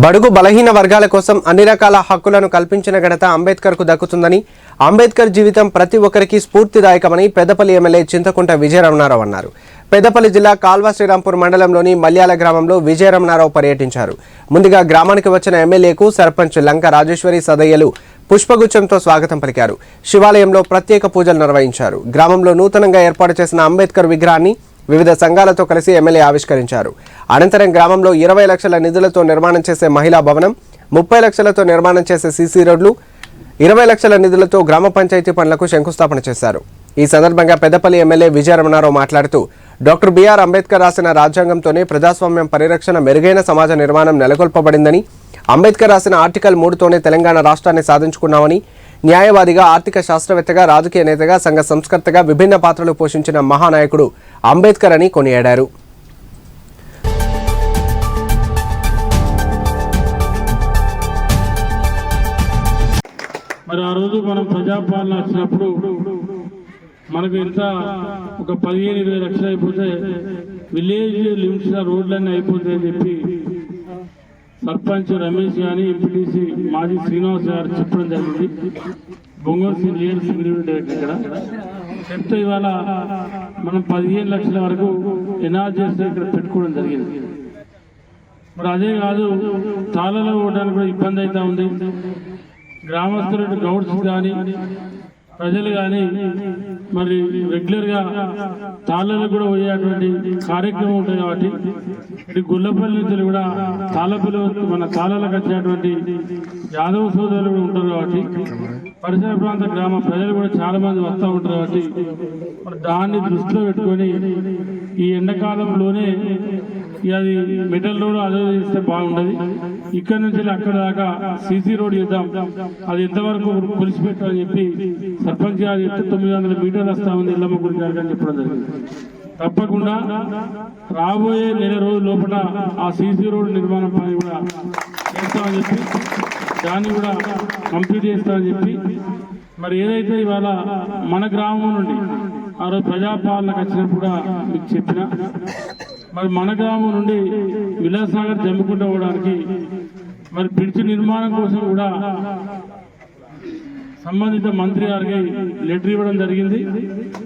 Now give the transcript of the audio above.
బడుగు బలహీన వర్గాల కోసం అన్ని రకాల హక్కులను కల్పించిన ఘనత అంబేద్కర్కు దక్కుతుందని అంబేద్కర్ జీవితం ప్రతి ఒక్కరికి స్ఫూర్తిదాయకమని పెద్దపల్లి ఎమ్మెల్యే చింతకుంట విజయరమణారావు అన్నారు. పెద్దపల్లి జిల్లా కాల్వ శ్రీరాంపూర్ మండలంలోని మల్యాల గ్రామంలో విజయరమణారావు పర్యటించారు. ముందుగా గ్రామానికి వచ్చిన ఎమ్మెల్యేకు సర్పంచ్ లంక రాజేశ్వరి సదయ్యలు పుష్పగుచ్చంతో స్వాగతం పలికారు. శివాలయంలో ప్రత్యేక పూజలు నిర్వహించారు. గ్రామంలో నూతనంగా ఏర్పాటు చేసిన అంబేద్కర్ విగ్రహాన్ని వివిధ సంఘాలతో కలిసి ఎమ్మెల్యే ఆవిష్కరించారు. అనంతరం గ్రామంలో ఇరవై లక్షల నిధులతో నిర్మాణం చేసే మహిళా భవనం ముప్పై లక్షలతో నిర్మాణం చేసే సీసీ రోడ్లు ఇరవై లక్షల నిధులతో గ్రామ పంచాయతీ పనులకు శంకుస్థాపన చేశారు. ఈ సందర్భంగా పెద్దపల్లి ఎమ్మెల్యే విజయరమణారావు మాట్లాడుతూ డాక్టర్ బిఆర్ అంబేద్కర్ రాసిన రాజ్యాంగంతోనే ప్రజాస్వామ్యం పరిరక్షణ మెరుగైన సమాజ నిర్మాణం నెలకొల్పబడిందని అంబేద్కర్ రాసిన ఆర్టికల్ మూడుతోనే తెలంగాణ రాష్ట్రాన్ని సాధించుకున్నామని న్యాయవాదిగా ఆర్థిక శాస్త్రవేత్తగా రాజకీయ నేతగా సంఘ సంస్కర్తగా విభిన్న పాత్రలు పోషించిన మహానాయకుడు అంబేద్కర్ అని కొనియాడారు. మరి ఆ రోజు మనం ప్రజాపాలన వచ్చినప్పుడు మనకు ఎంత ఒక పదిహేను ఇరవై లక్షలు అయిపోతే విలేజ్ లిమిట్స్ రోడ్లన్నీ అయిపోతాయని చెప్పి సర్పంచ్ రమేష్ కానీ ఎంపీటీసీ మాజీ శ్రీనివాస్ గారు చెప్పడం జరిగింది. Bonguru Shri leader security director ఇక్కడ. చెప్తే ఇవాళ మనం పదిహేను లక్షల వరకు ఎనార్జెస్ ఇక్కడ పెట్టుకోవడం జరిగింది. మరి అదే కాదు తాళలో పోవడానికి కూడా ఇబ్బంది అవుతా ఉంది. గ్రామస్తులు గౌడ్స్ కానీ ప్రజలు కానీ మరి రెగ్యులర్గా తాళ్ళలో కూడా పోయేటువంటి కార్యక్రమం ఉంటుంది కాబట్టి ఇటు గుల్లపల్లి నుంచి కూడా తాళపల్లి మన తాళాలకు వచ్చేటువంటి యాదవ సోదరులు కూడా ఉంటారు కాబట్టి పరిసర ప్రాంత గ్రామ ప్రజలు కూడా చాలా మంది వస్తూ ఉంటారు కాబట్టి దాన్ని దృష్టిలో పెట్టుకొని ఈ ఎండాకాలంలోనే ఇక అది మెటల్ రోడ్ అదే చేస్తే బాగుండదు. ఇక్కడ నుంచి అక్కడ దాకా సీసీ రోడ్ చేద్దాం. అది ఎంతవరకు కొలిసిపెట్టాలని చెప్పి సర్పంచ్ గారు చెప్తే తొమ్మిది వందల మీటర్లు వస్తామని ఇల్లమ్మ గురి గారికి అని చెప్పడం జరిగింది. తప్పకుండా రాబోయే నెల రోజుల లోపల ఆ సీసీ రోడ్ నిర్మాణం పని కూడా చేస్తామని చెప్పి దాన్ని కూడా కంప్లీట్ చేస్తామని చెప్పి మరి ఏదైతే ఇవాళ మన గ్రామం నుండి ఆ రోజు ప్రజాపాలనకు వచ్చినప్పుడు కూడా మీకు చెప్పిన మరి మన గ్రామం నుండి విలాసాగర్ జమ్ముకుంటూ పోవడానికి మరి బ్రిడ్జ్ నిర్మాణం కోసం కూడా సంబంధిత మంత్రి గారికి లెటర్ ఇవ్వడం జరిగింది.